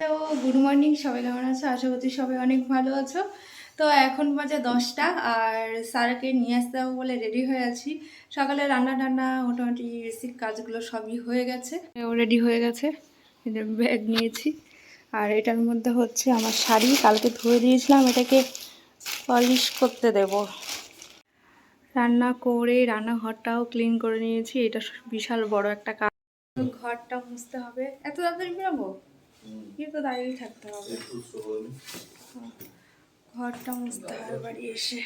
তো good morning, সবাই কেমন আছো? আশা করছি সবাই অনেক ভালো আছো। তো এখন বাজে দশটা আর স্যারকে নিয়ে আসতে হবে বলে রেডি হয়ে আছি। সকালে রান্না টান্না মোটামুটি বেসিক কাজগুলো সবই হয়ে গেছে। ও রেডি হয়ে গেছে ব্যাগ নিয়েছি। আর এটার মধ্যে হচ্ছে আমার শাড়ি, কালকে ধুয়ে দিয়েছিলাম, এটাকে পলিশ করতে দেব। রান্না করে রান্নাঘরটাও ক্লিন করে নিয়েছি, এটা বিশাল বড় একটা কাজ। ঘরটা মুছতে হবে। এত তাড়াতাড়ি বেরোবো গিয়ে তো দাঁড়িয়ে থাকতে হবে। ঘরটা মুছতে হবে বাড়ি এসে।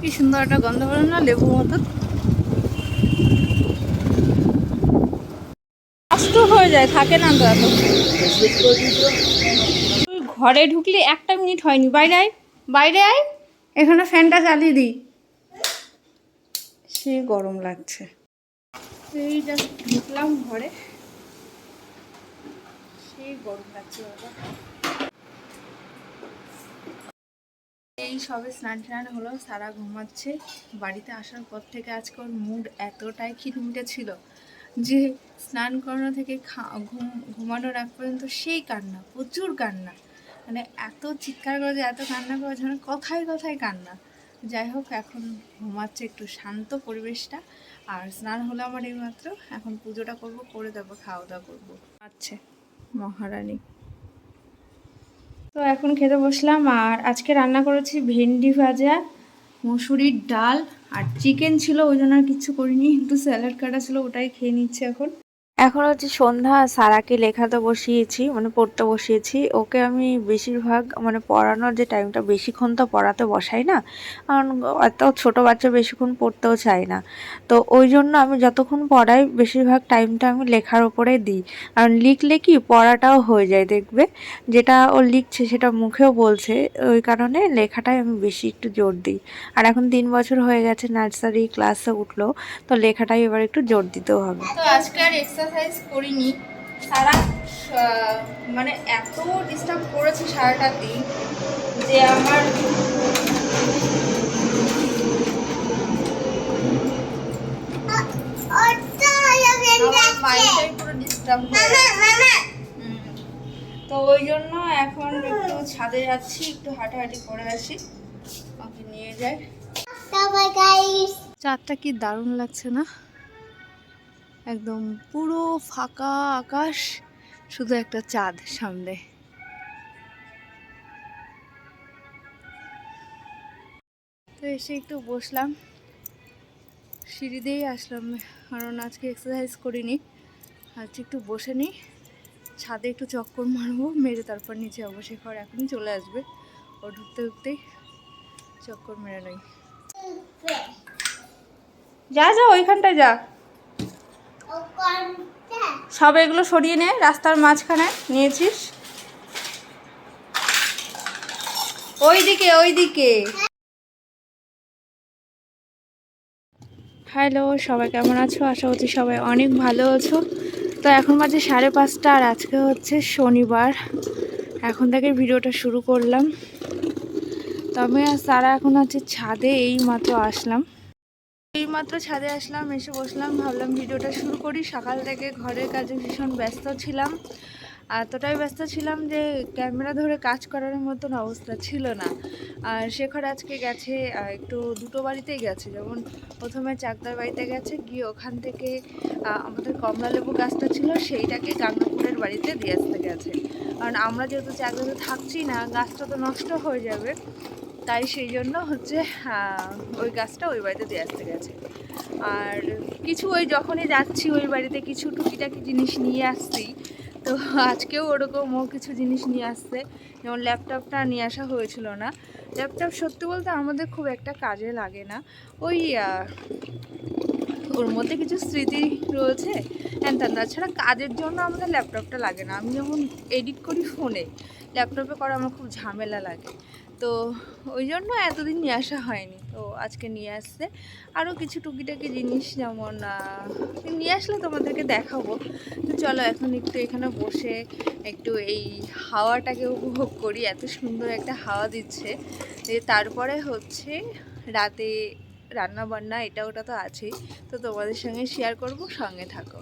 কি সুন্দর একটা গন্ধ বেরো না লেবু মতো? হয়ে যায় থাকে না তো এত। তুই ঘরে ঢুকলি একটা মিনিট হয়নি। বাইরে আয়। বাইরে আয়। এখানে ফ্যানটা চালিয়ে দিই। সে গরম লাগছে। এই জাস্ট ঢুকলাম ঘরে। সেই গরম লাগছে বাবা। এই সবে স্নান টান হলো সারা ঘুমাচ্ছে। বাড়িতে আসার পর থেকে আজকে ওর মুড এতটাই খিটমিটে ছিল। যে স্নান করানো থেকে ঘুম, ঘুমানোর আগ পর্যন্ত সেই কান্না, প্রচুর কান্না। মানে এত চিৎকার করে যে, এত কান্না করে যেন কথায় কথায় কান্না। যাই হোক, এখন ঘুমাচ্ছে একটু শান্ত পরিবেশটা। আর স্নান হলো আমার এইমাত্র। এখন পুজোটা করব, করে তারপর খাওয়া দাওয়া করব। আচ্ছা মহারানী। তো এখন খেতে বসলাম। আর আজকে রান্না করেছি ভেন্ডি ভাজা। মুসুরির ডাল আর চিকেন ছিল, ওই জন্য আর কিছু করিনি। একটু স্যালাড কাটা ছিল, ওটাই খেয়ে নিচ্ছে এখন। এখন হচ্ছে সন্ধ্যা, সারাকে লেখাতে বসিয়েছি মানে পড়তে বসিয়েছি। ওকে আমি বেশিরভাগ মানে পড়ানোর যে টাইমটা বেশিক্ষণ তো পড়াতে বসাই না। কারণ এত ছোটো বাচ্চা বেশিক্ষণ পড়তেও চায় না। তো ওই জন্য আমি যতক্ষণ পড়াই, বেশিরভাগ টাইমটা আমি লেখার ওপরে দিই। কারণ লিখলে কি, পড়াটাও হয়ে যায়, দেখবে? যেটা ও লিখছে, সেটা মুখেও বলছে। ওই কারণে লেখাটাই আমি বেশি একটু জোর দিই। আর এখন তিন বছর হয়ে গেছে, নার্সারি ক্লাসে উঠল। তো লেখাটাই এবার একটু জোর দিতেও হবে। এক্সারসাইজ করিনি। সারা মানে এত ডিস্টার্ব করেছে সারাটা দিন যে আমার আমার মাইন্ডটাই পুরো ডিস্টার্ব তো ওই জন্য এখন একটু ছাদে যাচ্ছি একটু হাঁটাহাঁটি করে আসি। ওকে নিয়ে যাই চাঁদটা কি দারুণ লাগছে না? একদম পুরো ফাঁকা আকাশ, শুধু একটা চাঁদ সামনে। তো এসে একটু বসলাম। সিঁড়ি দিয়েই আসলাম, কারণ আজকে এক্সারসাইজ করিনি। আজকে একটু বসে নিই। ছাদে একটু চক্কর মারবো, মেরে তারপর নিচে অবশ্যই ঘর এখনই চলে আসবে। ও ঢুকতে ঢুকতেই চক্কর মেরে নই। যা যা, ওইখানটায় যা। সব এগুলো সরিয়ে নে, রাস্তার মাঝখানে নিয়েছিস। ওইদিকে ওইদিকে। হ্যালো, সবাই কেমন আছো? আশা করছি সবাই অনেক ভালো আছো। তো এখন বাজে সাড়ে পাঁচটা আর আজকে হচ্ছে শনিবার। এখন থেকে ভিডিওটা শুরু করলাম। তবে আর সারা এখন হচ্ছে ছাদে এই মাত্র আসলাম। এইমাত্র ছাদে আসলাম, এসে বসলাম, ভাবলাম ভিডিওটা শুরু করি। সকাল থেকে ঘরের কাজে ভীষণ ব্যস্ত ছিলাম। এতটাই ব্যস্ত ছিলাম যে ক্যামেরা ধরে কাজ করার মতন অবস্থা ছিল না। আর শেখর আজকে গেছে একটু দুটো বাড়িতেই গেছে। যেমন প্রথমে চাকদার বাড়িতে গেছে, গিয়ে ওখান থেকে আমাদের কমলা লেবু গাছটা ছিল, সেইটাকে গাঙ্গাপুরের বাড়িতে দিয়ে আসতে গেছে। কারণ আমরা যেহেতু চাকদাতে থাকছি না, গাছটা তো নষ্ট হয়ে যাবে। তাই সেই জন্য হচ্ছে ওই গাছটা ওই বাড়িতে দিয়ে আসতে গেছে। আর কিছু ওই যখনই যাচ্ছি ওই বাড়িতে কিছু টুকিটাকি জিনিস নিয়ে আসছি, তো আজকেও ওরকম ও কিছু জিনিস নিয়ে আসছে। যেমন ল্যাপটপটা নিয়ে আসা হয়েছিল না। ল্যাপটপ সত্যি বলতে আমাদের খুব একটা কাজে লাগে না। ওই ওর মধ্যে কিছু স্মৃতি রয়েছে। হ্যান ত্যান তাছাড়া কাজের জন্য আমাদের ল্যাপটপটা লাগে না। আমি যখন এডিট করি ফোনে ল্যাপটপে করা আমার খুব ঝামেলা লাগে। তো ওই জন্য এতদিন নিয়ে আসা হয়নি। তো আজকে নিয়ে আসছে। আরও কিছু টুকিটাকি জিনিস যেমন নিয়ে আসলে তোমাদেরকে দেখাবো। তো চলো এখন একটু এখানে বসে একটু এই হাওয়াটাকে উপভোগ করি। এত সুন্দর একটা হাওয়া দিচ্ছে। যে তারপরে হচ্ছে রাতে রান্না বান্না এটা ওটা তো আছেই। তো তোমাদের সঙ্গে শেয়ার করব, সঙ্গে থাকো।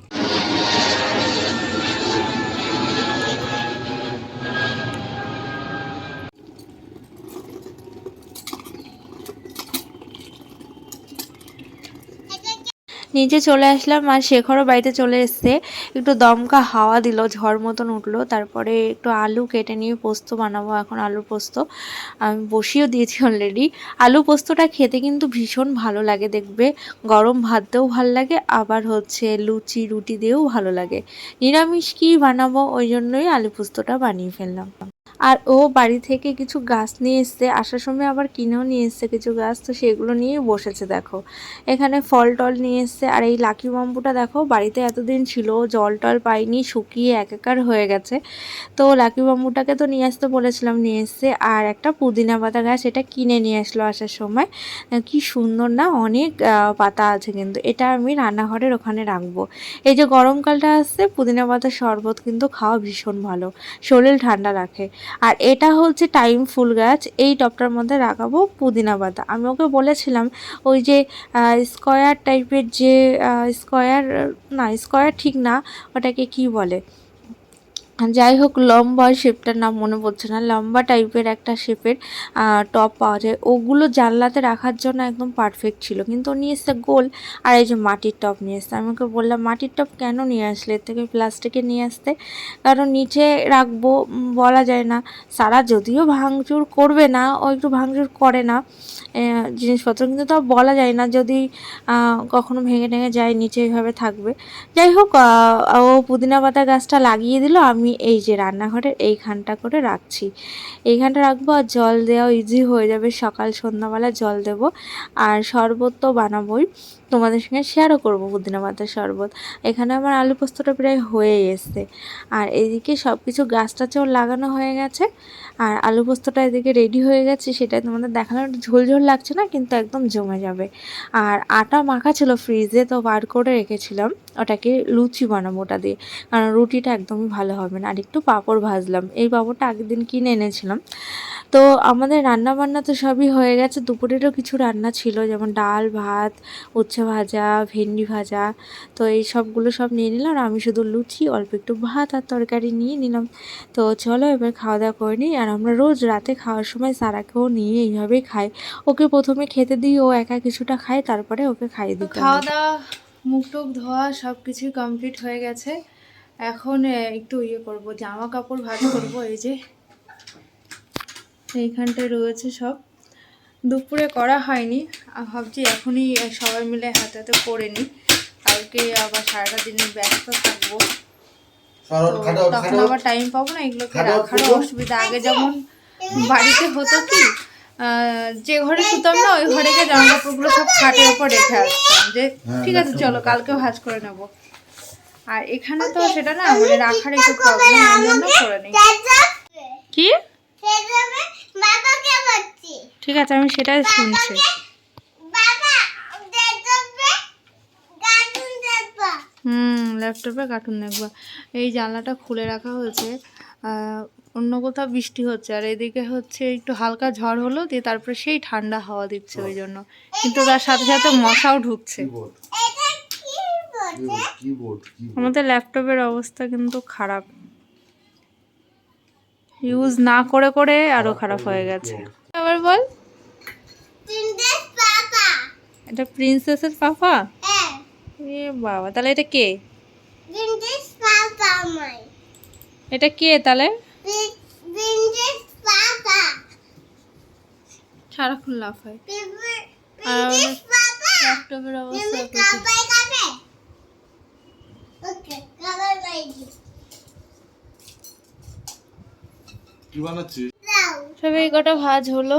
নিচে চলে আসলাম আর শেখরও বাড়িতে চলে এসছে। একটু দমকা হাওয়া দিল, ঝড় মতন উঠল। তারপরে একটু আলু কেটে নিয়ে পোস্ত বানাবো, এখন আলু পোস্ত। আমি বসিয়েও দিয়েছি অলরেডি আলু পোস্তটা খেতে কিন্তু ভীষণ ভালো লাগে দেখবে। গরম ভাত দিয়েও ভালো লাগে, আবার হচ্ছে লুচি, রুটি দিয়েও ভালো লাগে। নিরামিষ কি বানাবো, ওই জন্যই আলু পোস্তটা বানিয়ে ফেললাম। আর ও বাড়ি থেকে কিছু গাছ নিয়ে এসছে, আসার সময় আবার কিনেও নিয়ে এসছে কিছু গাছ, তো সেগুলো নিয়েই বসেছে দেখো। এখানে ফল টল নিয়ে এসছে, আর এই লাকি বাম্বুটা দেখো, বাড়িতে এতদিন ছিল, জল টল পাইনি, শুকিয়ে একাকার হয়ে গেছে। তো লাকি বাম্বুটাকে তো নিয়ে আসতে বলেছিলাম, নিয়ে এসছে, আর একটা পুদিনা পাতা গাছ এটা কিনে নিয়ে আসলো আসার সময়। কি সুন্দর না, অনেক পাতা আছে কিন্তু, এটা আমি রান্নাঘরের ওখানে রাখব। এই যে গরমকালটা আসছে, পুদিনা পাতার শরবত কিন্তু খাওয়া ভীষণ ভালো, শরীর ঠান্ডা রাখে। আর এটা হচ্ছে টাইম ফুল গাছ, এই টপটার মধ্যে রাখাবো পুদিনা পাতা। আমি ওকে বলেছিলাম, ওই যে স্কোয়ার টাইপের যে স্কোয়ার না স্কোয়ার ঠিক না, ওটাকে কি বলে? যাই হোক লম্বা শেপটার নাম মনে পড়ছে না। লম্বা টাইপের একটা শেপের টপ পাওয়া যায়। ওগুলো জানলাতে রাখার জন্য একদম পারফেক্ট ছিল। কিন্তু নিয়ে এসছে গোল আর এই যে মাটির টপ নিয়ে এসছে। আমি ওকে বললাম, মাটির টপ কেন নিয়ে আসলে? এর থেকে প্লাস্টিকে নিয়ে আসতে? কারণ নিচে রাখব বলা যায় না। সারা যদিও ভাঙচুর করবে না, ও একটু ভাঙচুর করে না জিনিসপত্র। কিন্তু তাও বলা যায় না যদি কখনো ভেঙে টেঙে যায়, নিচে এইভাবে থাকবে। যাই হোক ও পুদিনা পাতা গাছটা লাগিয়ে দিল। আমি এই যে রান্নাঘরের এইখানটা করে রাখছি। এইখানটা রাখব আর জল দেওয়া ইজি হয়ে যাবে। সকাল, সন্ধ্যাবেলা জল দেব আর শরবত তো বানাবোই। তোমাদের সঙ্গে শেয়ারও করব পুদিনা পাতার শরবত। এখানে আমার আলু পোস্তটা প্রায় হয়ে এসছে আর এদিকে সব কিছু গাছ টাছেও লাগানো হয়ে গেছে আর আলু পোস্তটা এদিকে রেডি হয়ে গেছে সেটা তোমাদের দেখানো ঝোল ঝোল লাগছে না, কিন্তু একদম জমে যাবে। আর আটা মাখা ছিল ফ্রিজে তো বার করে রেখেছিলাম। ওটাকে লুচি বানাবো ওটা দিয়ে। কারণ রুটিটা একদমই ভালো হবে না আর একটু পাঁপড় ভাজলাম। এই পাঁপড়টা আগের দিন কিনে এনেছিলাম। তো আমাদের রান্না বান্না তো সবই হয়ে গেছে। দুপুরেরও কিছু রান্না ছিল, যেমন ডাল, ভাত, উচ্ছে ভাজা, ভেন্ডি ভাজা। তো এই সবগুলো সব নিয়ে নিলাম। আমি শুধু লুচি, অল্প একটু ভাত আর তরকারি নিয়ে নিলাম। তো চলো এবার খাওয়া দাওয়া করে নিই। আর আমরা রোজ রাতে খাওয়ার সময় সারাকেও নিয়ে এইভাবেই খাই। ওকে প্রথমে খেতে দিই, ও একা কিছুটা খায়, তারপরে ওকে খাইয়ে দিই খাওয়া দাওয়া মুখ টুক ধোয়া সব কিছুই কমপ্লিট হয়ে গেছে। এখন একটু ইয়ে করব জামা কাপড় ভাজ করব এই যে এইখানটায় রয়েছে সব। দুপুরে করা হয়নি আর ভাবছি এখনই সবাই মিলে হাতে হাতে করে নিই। কালকে আবার সারাটা দিনের ব্যস্ত থাকব। তখন আবার টাইম পাবো না এগুলোকে রাখারও অসুবিধা। আগে যেমন বাড়িতে হতো কি আহ, যে ঘরে শুতাম না ওই ঘরে গিয়ে জামা কাপড়গুলো সব খাটের উপর রেখে আসতাম। যে হ্যাঁ, ঠিক আছে চলো কালকে ভাজ করে নেব। আর এখানে তো সেটা না মানে রাখার একটু প্রবলেম জন্য করে নেই কি? ঠিক আছে আমি সেটাই শুনছি। বাবা দেখবে কার্টুন দেখবা। হুম ল্যাপটপে কার্টুন দেখবা। এই জানলাটা খুলে রাখা হয়েছে। অন্য কোথাও বৃষ্টি হচ্ছে আর এদিকে হচ্ছে একটু হালকা ঝড় হলো দিয়ে তারপরে সেই ঠান্ডা হাওয়া দিচ্ছে ওই জন্য। কিন্তু তার সাথে সাথে মশাও ঢুকছে কিবোর্ড এটা কি বলছে কিবোর্ড কিবোর্ড আমাদের ল্যাপটপের অবস্থা কিন্তু খারাপ। ইউজ না করে করে আরও খারাপ হয়ে গেছে। আবার বল। পাপা এটা প্রিন্সেসের পাপা হ্যাঁ। এ বাবা তাহলে এটা কে? পাপা এটা কে তাহলে? সারাক্ষণ লাফায়। তিনটে আর ল্যাপটপের অবস্থা তুমি প্রচুর কাবাই খাবে ওকে কাবাই খাইছি কি বানাচ্ছিস? সবাই কটা ভাজ হলো।